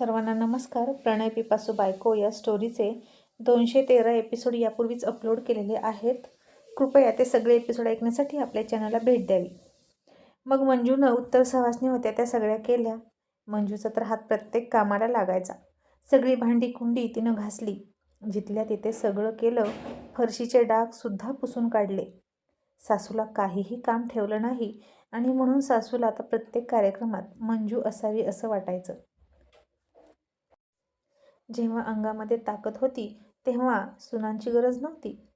सर्वांना नमस्कार. प्रणय पिपासू बायको या स्टोरीचे दोनशे तेरा एपिसोड यापूर्वीच अपलोड केलेले आहेत. कृपया ते सगळे एपिसोड ऐकण्यासाठी आपल्या चॅनलला भेट द्यावी. मग मंजूनं उत्तर सवासणी होत्या त्या सगळ्या केल्या. मंजूचा तर हात प्रत्येक कामाला लागायचा. सगळी भांडी कुंडी तिनं घासली. जिथल्या तिथे सगळं केलं फरशीचे डागसुद्धा पुसून काढले. सासूला काहीही काम ठेवलं नाही आणि म्हणून सासूला आता प्रत्येक कार्यक्रमात मंजू असावी असं वाटायचं. जेव्हा अंगामध्ये ताकद होती तेव्हा सुनांची गरज नव्हती.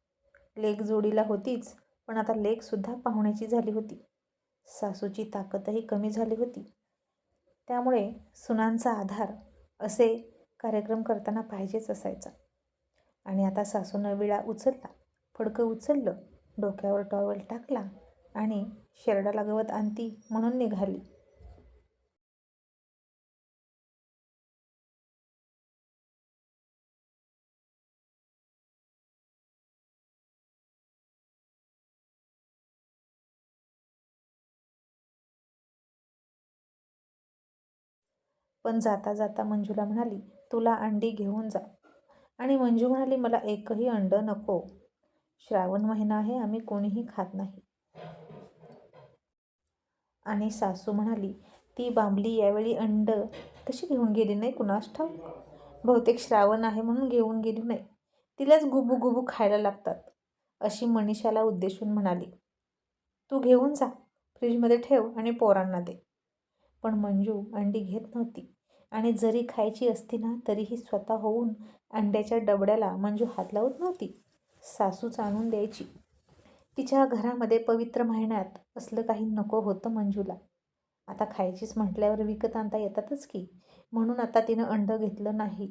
लेक जोडीला होतीच पण आता लेकसुद्धा पाहुण्याची झाली होती. सासूची ताकदही कमी झाली होती. त्यामुळे सुनांचा आधार असे कार्यक्रम करताना पाहिजेच असायचा. आणि आता सासूनं विळा उचलला फडकं उचललं डोक्यावर टॉवेल टाकला आणि शेरडाला गवत आणती म्हणून निघाली. पण जाता जाता मंजूला म्हणाली तुला अंडी घेऊन जा. आणि मंजू म्हणाली मला एकही अंड नको. श्रावण महिना आहे आम्ही कोणीही खात नाही. आणि सासू म्हणाली ती बांबली यावेळी अंड कशी घेऊन गेली नाही कुणास ठाऊक? बहुतेक श्रावण आहे म्हणून घेऊन गेली नाही. तिलाच गुबू गुबू खायला लागतात. अशी मनीषाला उद्देशून म्हणाली तू घेऊन जा फ्रीजमध्ये ठेव आणि पोरांना दे. पण मंजू अंडी घेत नव्हती. आणि जरी खायची असती ना तरीही स्वतः होऊन अंड्याच्या डबड्याला मंजू हात लावत नव्हती. सासूच आणून द्यायची. तिच्या घरामध्ये पवित्र महिन्यात असलं काही नको होतं मंजूला. आता खायचीच म्हटल्यावर विकत आणता येतातच की. म्हणून आता तिनं अंड घेतलं नाही.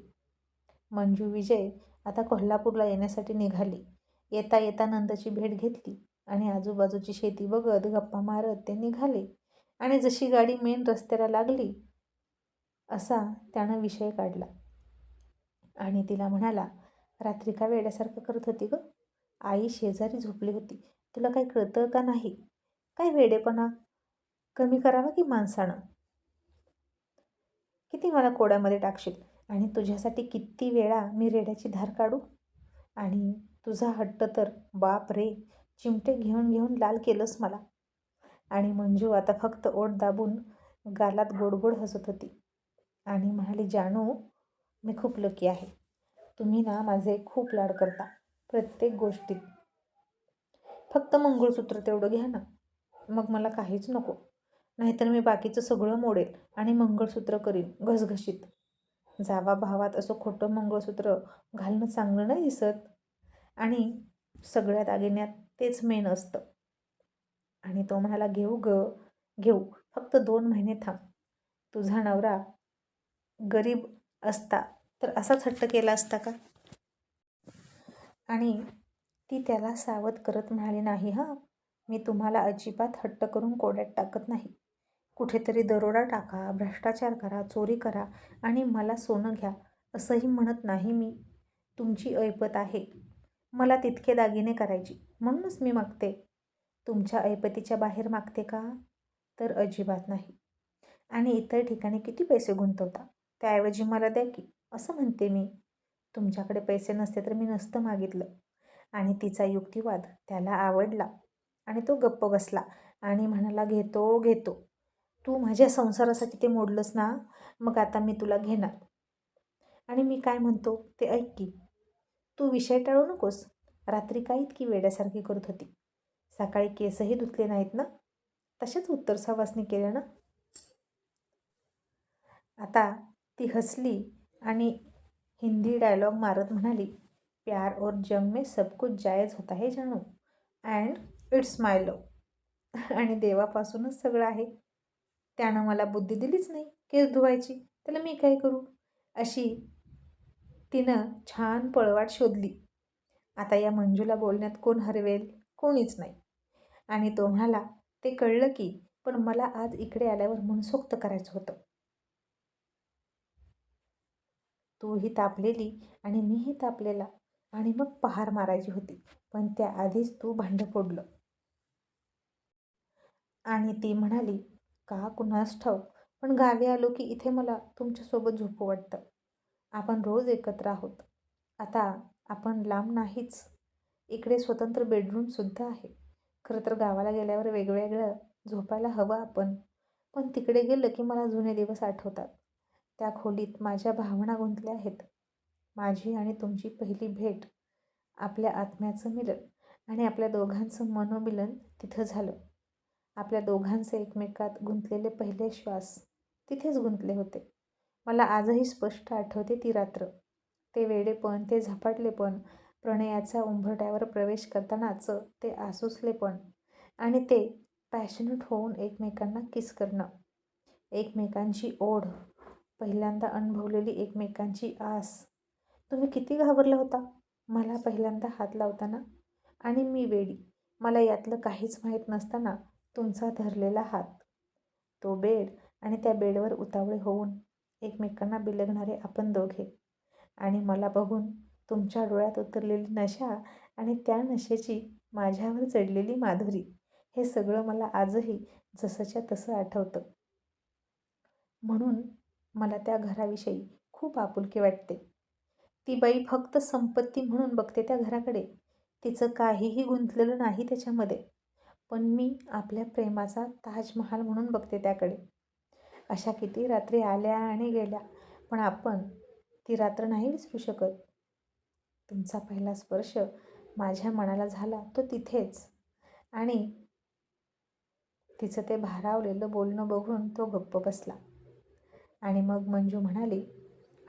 मंजू विजय आता कोल्हापूरला येण्यासाठी निघाली. येता येता नंदची भेट घेतली आणि आजूबाजूची शेती बघत गप्पा मारत ते निघाले. आणि जशी गाडी मेन रस्त्याला लागली असा त्यानं विषय काढला. आणि तिला म्हणाला रात्री का वेड्यासारखं करत होती ग? आई शेजारी झोपली होती. तुला काही कळतं का नाही? काय वेडेपणा? कमी करावा की माणसानं? किती मला कोड्यामध्ये टाकशील? आणि तुझ्यासाठी किती वेळा मी रेड्याची धार काढू? आणि तुझा हट्ट तर बाप रे चिमटे घेऊन घेऊन लाल केलंस मला. आणि मंजू आता फक्त ओठ दाबून गालात गोडगोड हसत होती. आणि म्हणाली जानू मी खूप लकी आहे. तुम्ही ना माझे खूप लाड करता प्रत्येक गोष्टीत. फक्त मंगळसूत्र तेवढं घ्या ना. मग मला काहीच नको. नाहीतर मी बाकीचं सगळं मोडेल आणि मंगळसूत्र करीन घसघशीत. जावा भावात असं खोटं मंगळसूत्र घालणं चांगलं नाही दिसत. आणि सगळ्या दागिन्यात तेच मेन असतं. आणि तो म्हणाला घेऊ ग घेऊ. फक्त दोन महिने थांब. तुझा नवरा गरीब असता तर असाच हट्ट केला असता का? आणि ती त्याला सावध करत म्हणाली नाही हां मी तुम्हाला अजिबात हट्ट करून कोड्यात टाकत नाही. कुठेतरी दरोडा टाका भ्रष्टाचार करा चोरी करा आणि मला सोनं घ्या असंही म्हणत नाही मी. तुमची ऐपत आहे. मला तितके दागिने करायची. म्हणूनच मी मागते. तुमच्या ऐपतीच्या बाहेर मागते का? तर अजिबात नाही. आणि इतर ठिकाणी किती पैसे गुंतवता? त्याऐवजी मला द्या की असं म्हणते मी. तुमच्याकडे पैसे नसते तर मी नसतं मागितलं. आणि तिचा युक्तिवाद त्याला आवडला. आणि तो गप्प बसला आणि म्हणाला घेतो घेतो. तू माझ्या संसारासाठी ते मोडलंस ना मग आता मी तुला घेणार. आणि मी काय म्हणतो ते ऐक की तू विषय टाळू नकोस. रात्री काय इतकी वेड्यासारखी करत होती? सकाळी केसही धुतले नाहीत ना? तसेच उत्तर सवासणी केल्या ना आता ती हसली आणि हिंदी डायलॉग मारत म्हणाली प्यार और जंग में सब कुछ जायज होता है जाणू अँड इट्स माय लव आणि देवापासूनच सगळं आहे. त्यानं मला बुद्धी दिलीच नाही केस धुवायची. त्याला मी काय करू? अशी तिनं छान पळवाट शोधली. आता या मंजूला बोलण्यात कोण हरवेल? कोणीच नाही. आणि तो म्हणाला ते कळलं की पण मला आज इकडे आल्यावर मनसोक्त करायचं होतं. तूही तापलेली आणि मीही तापलेला. आणि मग पहार मारायची होती. पण त्याआधीच तू भांडं फोडलं. आणि ती म्हणाली का कुणास ठाऊक? पण गावी आलो की इथे मला तुमच्यासोबत झोपू वाटतं. आपण रोज एकत्र आहोत. आता आपण लांब नाहीच. इकडे स्वतंत्र बेडरूमसुद्धा आहे. खरं तर गावाला गेल्यावर वेगवेगळं झोपायला हवं आपण. पण तिकडे गेलं की मला जुने दिवस आठवतात. त्या खोलीत माझ्या भावना गुंतल्या आहेत. माझी आणि तुमची पहिली भेट आपल्या आत्म्याचं मिलन आणि आपल्या दोघांचं मनोमिलन तिथं झालं. आपल्या दोघांचे एकमेकात गुंतलेले पहिले श्वास तिथेच गुंतले होते. मला आजही स्पष्ट आठवते ती रात्र. ते वेडेपण ते झपाटलेपण प्रणयाच्या उंबरट्यावर प्रवेश करतानाचं ते आसुसलेपण आणि ते पॅशनेट होऊन एकमेकांना किस करणं. एकमेकांची ओढ पहिल्यांदा अनुभवलेली एकमेकांची आस. तुम्ही किती घाबरला होता? मला पहिल्यांदा हात लावताना? आणि मी वेडी. मला यातलं काहीच माहीत नसताना तुमचा धरलेला हात. तो बेड आणि त्या बेडवर उतावळे होऊन एकमेकांना बिलगणारे आपण दोघे. आणि मला बघून तुमच्या डोळ्यात उतरलेली नशा आणि त्या नशेची माझ्यावर चढलेली माधुरी. हे सगळं मला आजही जसंच्या तसं आठवतं. म्हणून मला त्या घराविषयी खूप आपुलकी वाटते. ती बाई फक्त संपत्ती म्हणून बघते त्या घराकडे. तिचं काहीही गुंतलेलं नाही त्याच्यामध्ये. पण मी आपल्या प्रेमाचा ताजमहाल म्हणून बघते त्याकडे. अशा किती रात्री आल्या आणि गेल्या पण आपण ती रात्र नाही विसरू शकत. तुमचा पहिला स्पर्श माझ्या मनाला झाला तो तिथेच. आणि तिचं ते भारावलेलं बोलणं बघून तो गप्प बसला. आणि मग मंजू म्हणाली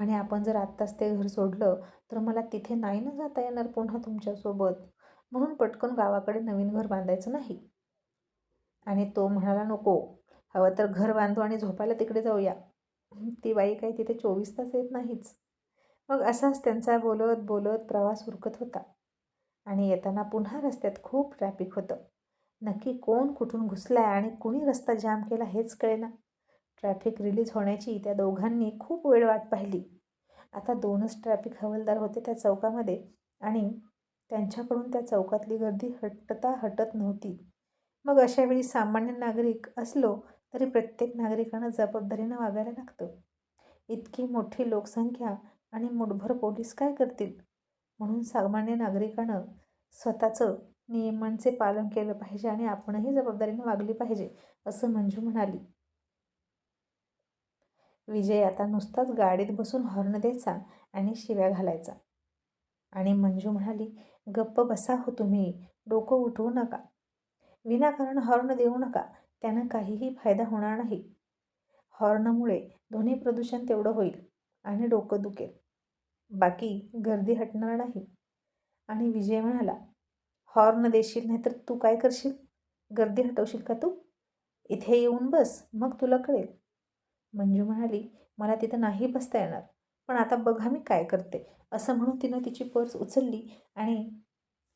आणि आपण जर आत्ताच ते घर सोडलं तर मला तिथे नाही ना जाता येणार पुन्हा तुमच्यासोबत? म्हणून पटकन गावाकडे नवीन घर बांधायचं नाही. आणि तो म्हणाला नको हवं तर घर बांधू आणि झोपायला तिकडे जाऊया. ती बाई काही तिथे चोवीस तास येत नाहीच. मग असाच त्यांचा बोलत बोलत प्रवास उरकत होता. आणि येताना पुन्हा रस्त्यात खूप ट्रॅफिक होतं. नक्की कोण कुठून घुसलाय आणि कुणी रस्ता जाम केला हेच कळेना. ट्रॅफिक रिलीज होण्याची त्या दोघांनी खूप वेळ वाट पाहिली. आता दोनच ट्रॅफिक हवालदार होते त्या चौकामध्ये आणि त्यांच्याकडून त्या चौकातली गर्दी हटता हटत नव्हती. मग अशावेळी सामान्य नागरिक असलो तरी प्रत्येक नागरिकांना जबाबदारीनं वागायला लागतं. इतकी मोठी लोकसंख्या आणि मुठभर पोलीस काय करतील? म्हणून सामान्य नागरिकानं स्वतःचं नियमांचे पालन केलं पाहिजे आणि आपणही जबाबदारीनं वागली पाहिजे असं मंजू म्हणाली. विजय आता नुसताच गाडीत बसून हॉर्न द्यायचा आणि शिव्या घालायचा. आणि मंजू म्हणाली गप्प बसा हो तुम्ही डोकं उठवू नका. विनाकारण हॉर्न देऊ नका त्यानं काहीही फायदा होणार नाही. हॉर्नमुळे ध्वनी प्रदूषण तेवढं होईल आणि डोकं दुखेल. बाकी गर्दी हटणार नाही. आणि विजय म्हणाला हॉर्न देशील नाही तर तू काय करशील? गर्दी हटवशील का तू? इथे येऊन बस मग तुला कळेल. मंजू म्हणाली मला तिथं नाही बसता येणार. पण आता बघा मी काय करते. असं म्हणून तिनं तिची पर्स उचलली आणि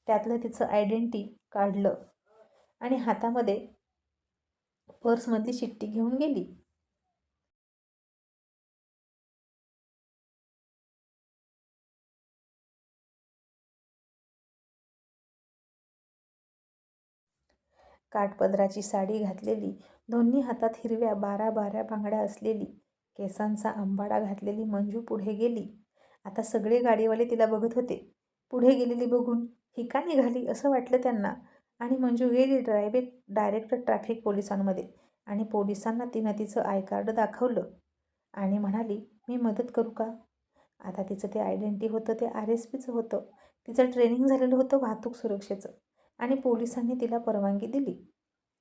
त्यातलं तिचं आयडेंटिटी काढलं. आणि हातामध्ये पर्समधली चिठ्ठी घेऊन गेली. काठपदराची साडी घातलेली दोन्ही हातात हिरव्या बारा बारा बांगड्या असलेली केसांचा आंबाडा घातलेली मंजू पुढे गेली. आता सगळे गाडीवाले तिला बघत होते. पुढे गेलेली बघून ही का निघाली असं वाटलं त्यांना. आणि मंजू गेली ड्रायवे डायरेक्ट ट्रॅफिक पोलिसांमध्ये आणि पोलिसांना तिनं तिचं आय कार्ड दाखवलं. आणि म्हणाली मी मदत करू का? आता तिचं ते आयडेंटिटी होतं ते आर एस पीचं होतं. तिचं ट्रेनिंग झालेलं होतं वाहतूक सुरक्षेचं. आणि पोलिसांनी तिला परवानगी दिली.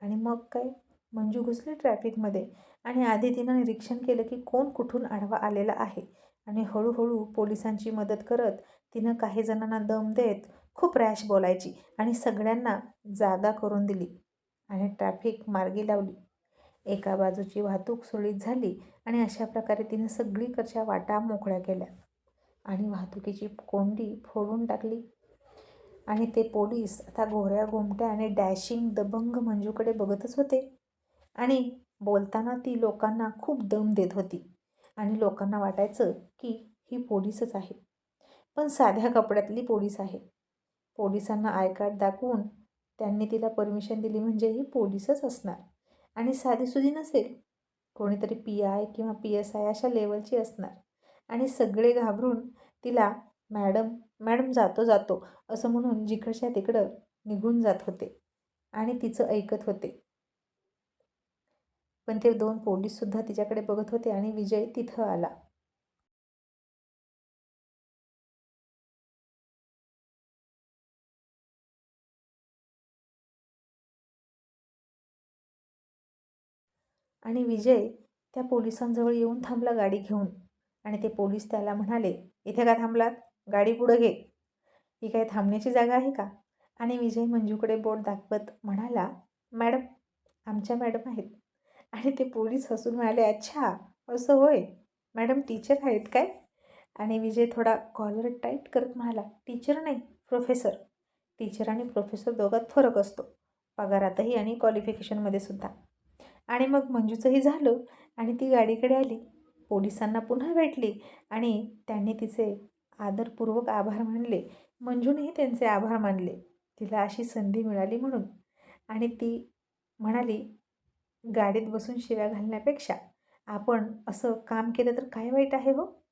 आणि मग काय? मंजू घुसली ट्रॅफिकमध्ये आणि आधी तिनं निरीक्षण केलं की कोण कुठून आडवा आलेला आहे. आणि हळूहळू पोलिसांची मदत करत तिनं काही जणांना दम देत खूप रॅश बोलायची आणि सगळ्यांना जागा करून दिली आणि ट्रॅफिक मार्गी लावली. एका बाजूची वाहतूक सुरळीत झाली आणि अशा प्रकारे तिनं सगळीकडच्या वाटा मोकळ्या केल्या. आणि वाहतुकीची कोंडी फोडून टाकली. आणि ते पोलीस आता गोऱ्या घुमट्या आणि डॅशिंग दबंग मंजूकडे बघतच होते. आणि बोलताना ती लोकांना खूप दम देत होती. आणि लोकांना वाटायचं की ही पोलीसच आहे. पण साध्या कपड्यातली पोलीस आहे. पोलिसांना आय कार्ड दाखवून त्यांनी तिला परमिशन दिली म्हणजे ही पोलीसच असणार. आणि साधीसुधी नसेल. कोणीतरी पी आय किंवा पी एस आय अशा लेवलची असणार. आणि सगळे घाबरून तिला मॅडम मॅडम जातो जातो असं म्हणून जिकडच्या तिकडं निघून जात होते आणि तिचं ऐकत होते. पण ते दोन पोलीससुद्धा तिच्याकडे बघत होते आणि विजय तिथं आला. आणि विजय त्या पोलिसांजवळ येऊन थांबला गाडी घेऊन. आणि ते पोलीस त्याला म्हणाले इथे का थांबलात? गाडी पुढं घे. ही काय थांबण्याची जागा आहे का? आणि विजय मंजूकडे बोट दाखवत म्हणाला मॅडम आमच्या मॅडम आहेत. आणि ते पोलीस हसून म्हणाले अच्छा असं होय. मॅडम टीचर आहेत काय? आणि विजय थोडा कॉलर टाईट करत म्हणाला टीचर नाही प्रोफेसर. टीचर आणि प्रोफेसर दोघात फरक असतो. पगारातही आणि क्वालिफिकेशनमध्ये सुद्धा. आणि मग मंजूचंही झालं आणि ती गाडीकडे आली. पोलिसांना पुन्हा भेटली आणि त्यांनी तिचे आदरपूर्वक आभार मानले. मंजूनेही त्यांचे आभार मानले. तिला अशी संधी मिळाली म्हणून. आणि ती म्हणाली गाडीत बसून शिव्या घालण्यापेक्षा आपण असं काम केलं तर काय वाईट आहे हो?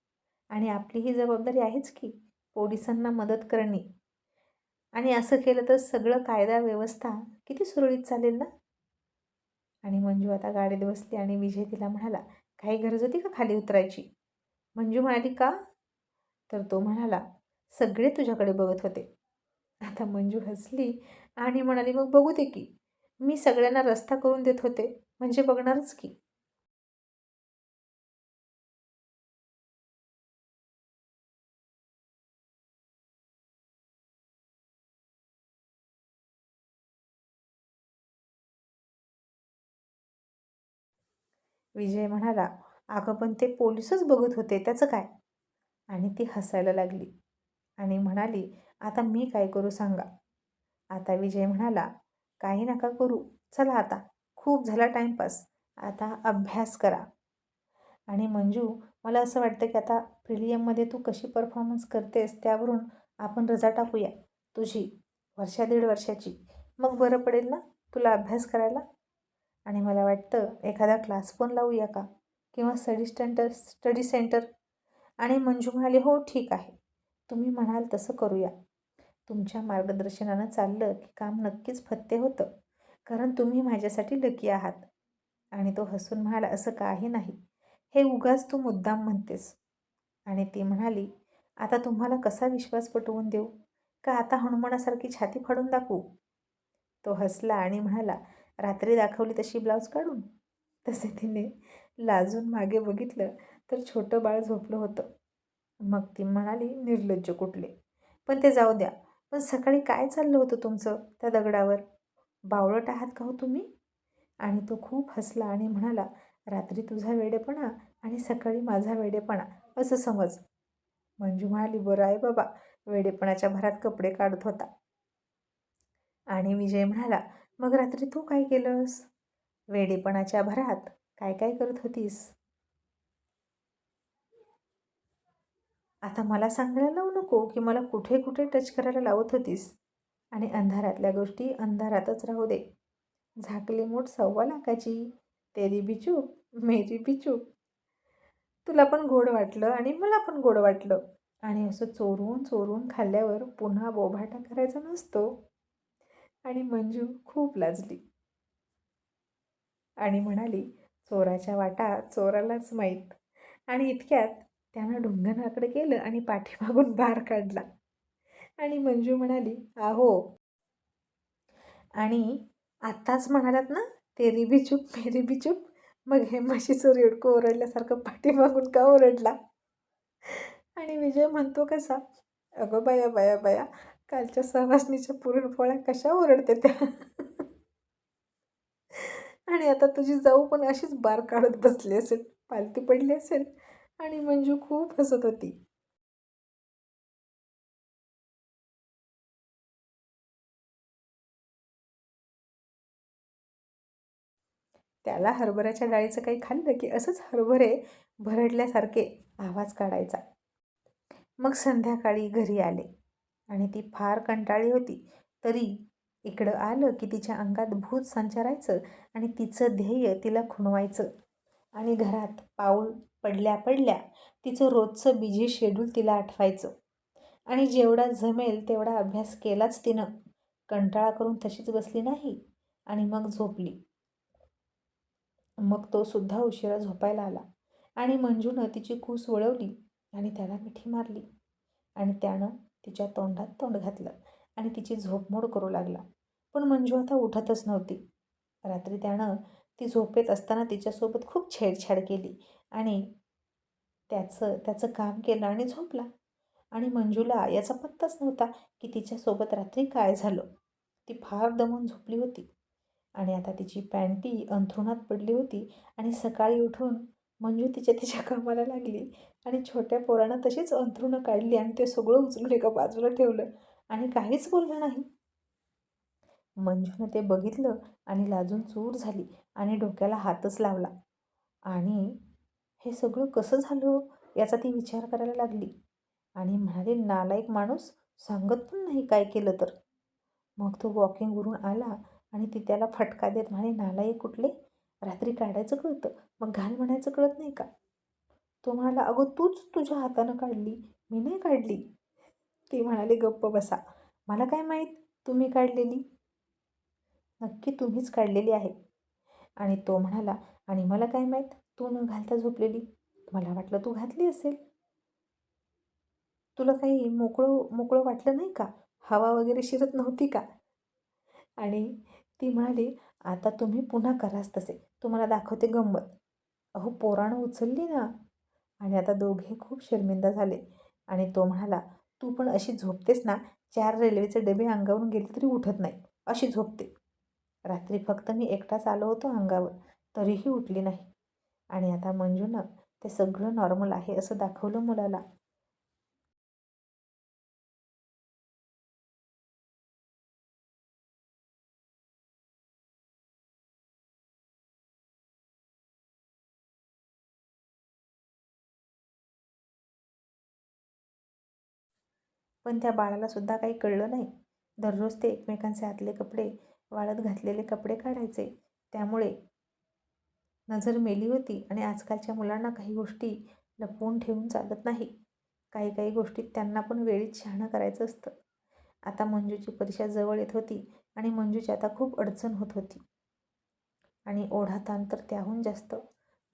आणि आपली ही जबाबदारी आहेच की पोलिसांना मदत करणे. आणि असं केलं तर सगळं कायदा व्यवस्था किती सुरळीत चालेल ना? आणि मंजू आता गाडीत बसली आणि विजय तिला म्हणाला काही गरज होती का खाली उतरायची? मंजू म्हणाली का? तर तो म्हणाला सगळे तुझ्याकडे बघत होते. आता मंजू हसली आणि म्हणाली मग बघू दे की. मी सगळ्यांना रस्ता करून देत होते म्हणजे बघणारच की. विजय म्हणाला अगं पण ते पोलीसच बघत होते त्याचं काय? आणि ती हसायला लागली आणि म्हणाली आता मी काय करू सांगा? आता विजय म्हणाला काही नका करू. चला आता. खूप झाला टाईमपास आता अभ्यास करा. आणि मंजू मला असं वाटतं की आता प्रिलियममध्ये तू कशी परफॉर्मन्स करतेस त्यावरून आपण रजा टाकूया. तुझी वर्षा दीड वर्षाची. मग बरं पडेल ना तुला अभ्यास करायला? आणि मला वाटतं एखादा क्लास पण लावूया का? किंवा स्टडी सेंटर स्टडी सेंटर आणि मंजू म्हणाली हो ठीक आहे. तुम्ही म्हणाल तसं करूया. तुमच्या मार्गदर्शनानं चाललं की काम नक्कीच फत्ते होतं कारण तुम्ही माझ्यासाठी लकी आहात. आणि तो हसून म्हणाला असं काही नाही. हे उगाच तू मुद्दाम म्हणतेस. आणि ती म्हणाली आता तुम्हाला कसा विश्वास पटवून देऊ? का आता हनुमानासारखी छाती फाडून दाखवू? तो हसला आणि म्हणाला रात्री दाखवली तशी ब्लाऊज काढून? तसे तिने लाजून मागे बघितलं तर छोटं बाळ झोपलं होतं. मग ती म्हणाली निर्लज्ज कुठले? पण ते जाऊ द्या. पण सकाळी काय चाललं होतं तुमचं त्या दगडावर? बावळट आहात का हो तुम्ही? आणि तो खूप हसला आणि म्हणाला रात्री तुझा वेडेपणा आणि सकाळी माझा वेडेपणा असं समज. मंजू म्हणाली बरं आहे बाबा. वेडेपणाच्या भरात कपडे काढत होता. आणि विजय म्हणाला मग रात्री तू काय केलंस? वेडेपणाच्या भरात काय काय करत होतीस? आता मला सांगायला लावू नको की मला कुठे कुठे टच करायला लावत होतीस? आणि अंधारातल्या गोष्टी अंधारातच राहू दे. झाकली मूठ सव्वा लाखाची. तेरी बिचू मेरी बिचू तुला पण गोड वाटलं आणि मला पण गोड वाटलं. आणि असं चोरून चोरून खाल्ल्यावर पुन्हा बोभाटा करायचा नसतो. आणि मंजू खूप लाजली. आणि म्हणाली चोराच्या वाटा चोरालाच माहीत. आणि इतक्यात त्यानं ढुंगणाकडे केलं आणि पाठीमागून बार काढला. आणि मंजू म्हणाली आहो. आणि आत्ताच म्हणालात ना तेरी बी चूप मेरी बी चूप. मग हे म्हशीचं रेडकं ओरडल्यासारखं पाठीमागून का ओरडला? आणि विजय म्हणतो कसा अगं बाया बाया बाया कालच्या सवासणीच्या पुरणपोळ्या कशा ओरडते त्या? आणि आता तुझी जाऊ पण अशीच बार काढत बसली असेल पालती पडली असेल आणि मंजू खूप हसत होती. त्याला हरभऱ्याच्या डाळीचं काही खाल्लं की असंच हरभरे भरडल्यासारखे आवाज काढायचा. मग संध्याकाळी घरी आले आणि ती फार कंटाळी होती. तरी इकडं आलं की तिच्या अंगात भूत संचारायचं आणि तिचं ध्येय तिला खुणवायचं आणि घरात पाऊल पडल्या पडल्या तिचं रोजचं बिझी शेड्यूल तिला आठवायचं. आणि जेवढा जमेल तेवढा अभ्यास केलाच तिनं. कंटाळा करून तशीच बसली नाही आणि मग झोपली. मग तो सुद्धा उशिरा झोपायला आला आणि मंजूनं तिची कूस वळवली आणि त्याला मिठी मारली. आणि त्यानं तिच्या तोंडात तोंड घातलं आणि तिची झोपमोड करू लागला. पण मंजू आता उठतच नव्हती. रात्री त्यानं ती झोपेत असताना तिच्यासोबत खूप छेडछाड केली आणि त्याचं त्याचं काम केलं आणि झोपला. आणि मंजूला याचा पत्ताच नव्हता की तिच्यासोबत रात्री काय झालं. ती फार दमून झोपली होती. आणि आता तिची पॅन्टी अंथरुणात पडली होती आणि सकाळी उठून मंजू तिच्या तिच्या कामाला लागली आणि छोट्या पोरानं तशीच अंथरुणं काढली आणि ते सगळं उचलून एका बाजूला ठेवलं. आणि काहीच बोललं नाही. मंजूनं ते बघितलं आणि लाजून चूर झाली आणि डोक्याला हातच लावला. आणि हे सगळं कसं झालं हो? याचा ती विचार करायला लागली. आणि म्हणाली नालायक माणूस सांगत पण नाही काय केलं तर. मग तो वॉकिंगवरून आला आणि ती त्याला फटका देत म्हणे नालायक कुठले? रात्री काढायचं कळतं. मग घाल म्हणायचं कळत नाही का? तो म्हणाला अगं तूच तुझ्या हातानं काढली. मी नाही काढली. ती म्हणाली गप्प बसा. मला काय माहीत? तुम्ही काढलेली? नक्की तुम्हीच काढलेली आहे. आणि तो म्हणाला आणि मला काय माहीत? तू न घालता झोपलेली. मला वाटलं तू घातली असेल. तुला काही मोकळं मोकळं वाटलं नाही का? हवा वगैरे शिरत नव्हती का? आणि ती म्हणाली आता तुम्ही पुन्हा कराच तसे. तुम्हाला दाखवते गंमत. अहो पोरानं उचलली ना. आणि आता दोघे खूप शर्मिंदा झाले. आणि तो म्हणाला तू पण अशी झोपतेस ना चार रेल्वेचे डबे अंगावरून गेले तरी उठत नाही. अशी झोपते. रात्री फक्त मी एकटाच आलो होतो अंगावर तरीही उठली नाही. आणि आता मंजूनं ते सगळं नॉर्मल आहे असं दाखवलं मुलाला. पण त्या बाळाला सुद्धा काही कळलं नाही. दररोज ते एकमेकांचे आतले कपडे वाळत घातलेले कपडे काढायचे. त्यामुळे नजर मेली होती आणि आजकालच्या मुलांना काही गोष्टी लपवून ठेवून चालत नाही. काही काही गोष्टीत त्यांना पण वेळीत शहाणं करायचं असतं. आता मंजूची परीक्षा जवळ येत होती आणि मंजूची आता खूप अडचण होत होती. आणि ओढाताण तर त्याहून जास्त.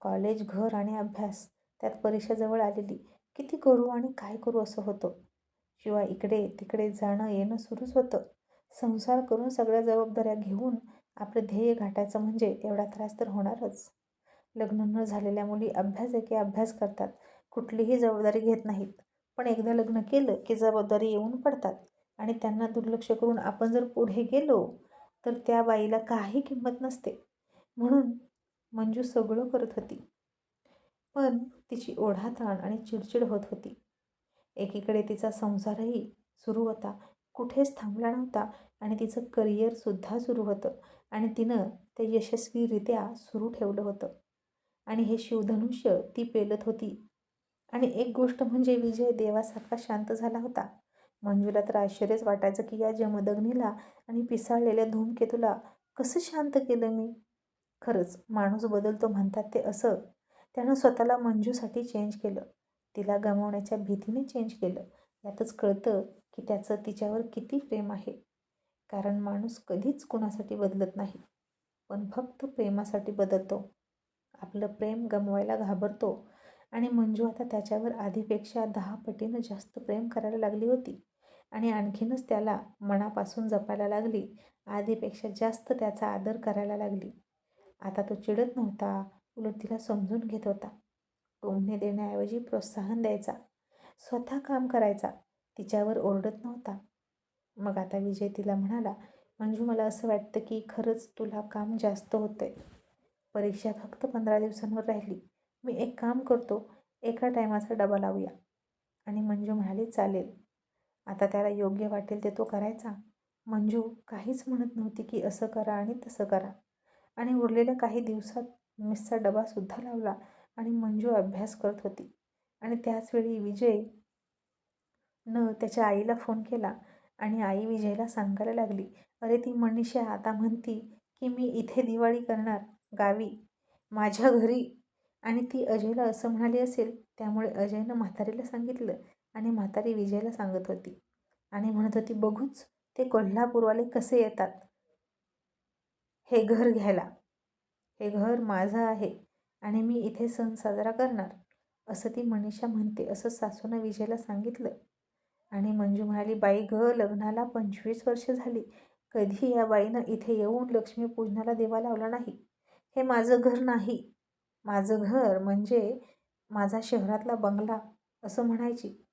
कॉलेज घर आणि अभ्यास त्यात परीक्षा जवळ आलेली. किती करू आणि काय करू असं होतं. शिवाय इकडे तिकडे जाणं येणं सुरूच होतं. संसार करून सगळ्या जबाबदाऱ्या घेऊन आपलं ध्येय गाठायचं म्हणजे एवढा त्रास तर होणारच. लग्न न झालेल्या मुली अभ्यास एके अभ्यास करतात. कुठलीही जबाबदारी घेत नाहीत. पण एकदा लग्न केलं की जबाबदारी येऊन पडतात. आणि त्यांना दुर्लक्ष करून आपण जर पुढे गेलो तर त्या बाईला काही किंमत नसते. म्हणून मंजू सगळं करत होती. पण तिची ओढाताण आणि चिडचिड होत होती. एकीकडे तिचा संसारही सुरू होता. कुठेच थांबला नव्हता आणि तिचं करिअरसुद्धा सुरू होतं आणि तिनं ते यशस्वीरित्या सुरू ठेवलं होतं. आणि हे शिवधनुष्य ती पेलत होती. आणि एक गोष्ट म्हणजे विजय देवासारखा शांत झाला होता. मंजूला तर आश्चर्यच वाटायचं की या जमदग्नीला आणि पिसाळलेल्या धूमकेतूला कसं शांत केलं मी? खरंच माणूस बदलतो म्हणतात ते असं. त्यानं स्वतःला मंजूसाठी चेंज केलं. तिला गमावण्याच्या भीतीने चेंज केलं. यातच कळतं की त्याचं तिच्यावर किती प्रेम आहे? कारण माणूस कधीच कुणासाठी बदलत नाही. पण फक्त प्रेमासाठी बदलतो. आपलं प्रेम गमवायला घाबरतो. आणि मंजू आता त्याच्यावर आधीपेक्षा दहा पटीनं जास्त प्रेम करायला लागली होती. आणि आणखीनच त्याला मनापासून जपायला लागली. आधीपेक्षा जास्त त्याचा आदर करायला लागली. आता तो चिडत नव्हता. उलट तिला समजून घेत होता. टोमणे देण्याऐवजी प्रोत्साहन द्यायचा. स्वतः काम करायचा. तिच्यावर ओरडत नव्हता. मग आता विजय तिला म्हणाला मंजू मला असं वाटतं की खरंच तुला काम जास्त होतं आहे परीक्षा फक्त पंधरा दिवसांवर राहिली. मी एक काम करतो एका टायमाचा डबा लावूया. आणि मंजू म्हणाली चालेल. आता त्याला योग्य वाटेल ते तो करायचा. मंजू काहीच म्हणत नव्हती की असं करा आणि तसं करा. आणि उरलेल्या काही दिवसात मिसचा डबासुद्धा लावला आणि मंजू अभ्यास करत होती. आणि त्याचवेळी विजय न त्याच्या आईला फोन केला आणि आई विजयला सांगायला लागली अरे ती मनीषा आता म्हणती की मी इथे दिवाळी करणार गावी माझ्या घरी. आणि ती अजयला असं म्हणाली असेल त्यामुळे अजयनं म्हातारीला सांगितलं आणि म्हातारी विजयला सांगत होती आणि म्हणत होती बघूच ते कोल्हापूरवाले कसे येतात. हे घर घ्यायला. हे घर माझं आहे आणि मी इथे सण साजरा करणार. असं ती मनीषा म्हणते असं सासूनं विजयला सांगितलं. आणि मंजू म्हणाली बाई ग लग्नाला पंचवीस वर्ष झाली. कधी या बाईनं इथे येऊन लक्ष्मीपूजनाला देवा लावला नाही. हे माझं घर नाही. माझं घर म्हणजे माझा शहरातला बंगला असं म्हणायची.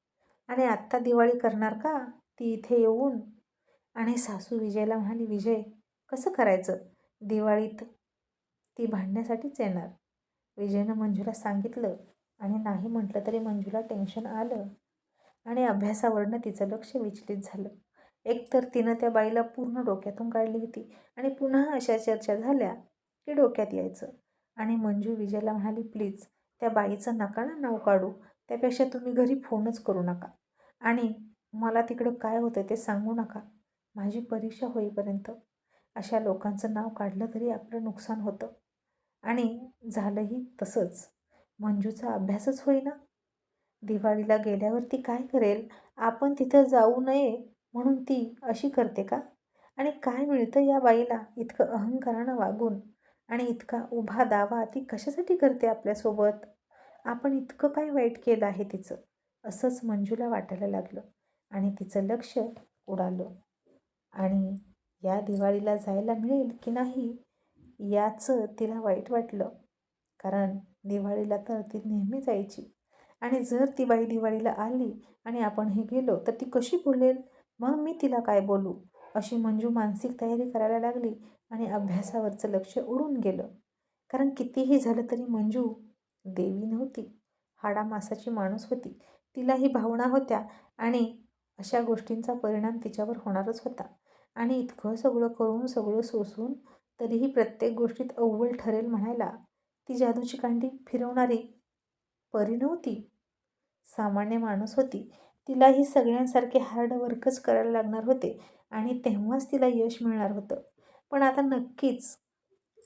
आणि आत्ता दिवाळी करणार का? ती इथे येऊन. आणि सासू विजयला म्हणाली विजय कसं करायचं? दिवाळीत ती भांडण्यासाठीच येणार. विजयनं मंजूला सांगितलं आणि नाही म्हटलं तरी मंजूला टेन्शन आलं. आणि अभ्यासावरनं तिचं लक्ष विचलित झालं. एकतर तिनं त्या बाईला पूर्ण डोक्यातून काढली होती आणि पुन्हा अशा चर्चा झाल्या की डोक्यात यायचं. आणि मंजू विजयला म्हणाली प्लीज त्या बाईचं नका ना नाव काढू. त्यापेक्षा तुम्ही घरी फोनच करू नका. आणि मला तिकडं काय होतं ते सांगू नका. माझी परीक्षा होईपर्यंत. अशा लोकांचं नाव काढलं तरी आपलं नुकसान होतं. आणि झालंही तसंच. मंजूचा अभ्यासच होईना. दिवाळीला गेल्यावर ती काय करेल? आपण तिथं जाऊ नये म्हणून ती अशी करते का? आणि काय मिळतं या बाईला? इतकं अहंकारानं वागून. आणि इतका उभा दावा ती कशासाठी करते आपल्यासोबत? आपण इतकं काय वाईट केलं आहे तिचं? असंच मंजूला वाटायला लागलं. आणि तिचं लक्ष उडालं. आणि या दिवाळीला जायला मिळेल की नाही याचं तिला वाईट वाटलं. कारण दिवाळीला तर ती नेहमी जायची. आणि जर ती बाई दिवाळीला आली आणि आपण हे गेलो तर ती कशी बोलेल? मग मी तिला काय बोलू? अशी मंजू मानसिक तयारी करायला लागली आणि अभ्यासावरचं लक्ष उडून गेलं. कारण कितीही झालं तरी मंजू देवी नव्हती. हाडामासाची माणूस होती. तिलाही भावना होत्या आणि अशा गोष्टींचा परिणाम तिच्यावर होणारच होता. आणि इतकं सगळं करून सगळं सोसून तरीही प्रत्येक गोष्टीत अव्वल ठरेल म्हणायला ती जादूची कांडी फिरवणारी परी नव्हती. सामान्य माणूस होती. तिलाही सगळ्यांसारखे हार्ड वर्कच करायला लागणार होते आणि तेव्हाच तिला यश मिळणार होतं. पण आता नक्कीच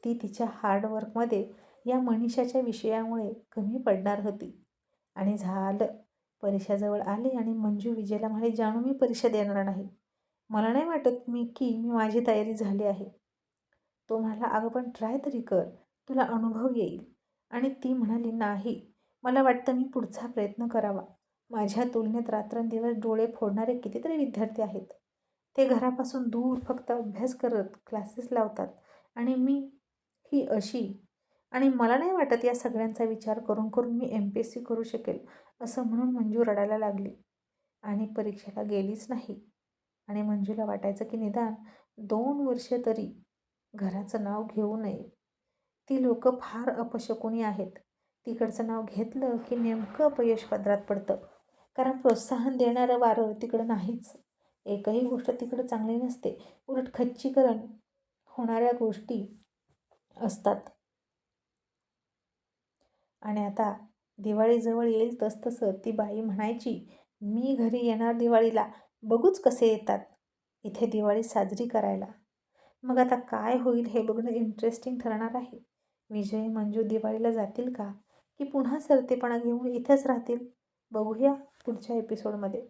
ती तिच्या हार्डवर्कमध्ये या मनीषाच्या विषयामुळे कमी पडणार होती. आणि झालं. परीक्षाजवळ आली आणि मंजू विजयला म्हणे जाणू मी परीक्षा देणार नाही. मला नाही वाटत मी की मी माझी तयारी झाली आहे. तो म्हणाला अगं पण ट्राय तरी कर. तुला अनुभव येईल. आणि ती म्हणाली नाही. मला वाटतं मी पुढचा प्रयत्न करावा. माझ्या तुलनेत रात्रंदिवस डोळे फोडणारे कितीतरी विद्यार्थी आहेत. ते घरापासून दूर फक्त अभ्यास करत क्लासेस लावतात. आणि मी ही अशी आणि मला नाही वाटत या सगळ्यांचा विचार करून करून मी एम पी एस सी करू शकेल असं म्हणून मंजू रडायला लागली. आणि परीक्षेला गेलीच नाही. आणि मंजूला वाटायचं की निदान दोन वर्ष तरी घराचं नाव घेऊ नये. ती लोकं फार अपशकुनी आहेत. तिकडचं नाव घेतलं की नेमकं अपयश पदरात पडतं. कारण प्रोत्साहन देणारं वारं तिकडं नाहीच. एकही गोष्ट तिकडं चांगली नसते. उलट खच्चीकरण होणाऱ्या गोष्टी असतात. आणि आता दिवाळीजवळ येईल तसतसं ती बाई म्हणायची मी घरी येणार दिवाळीला. बघूच कसे येतात इथे दिवाळी साजरी करायला. मग आता काय होईल हे बघणं इंटरेस्टिंग ठरणार आहे. विजय मंजू दिवाळीला जातील का? की पुन्हा सरतेपणा घेऊन इथंच राहतील. बघूया पुढच्या एपिसोडमध्ये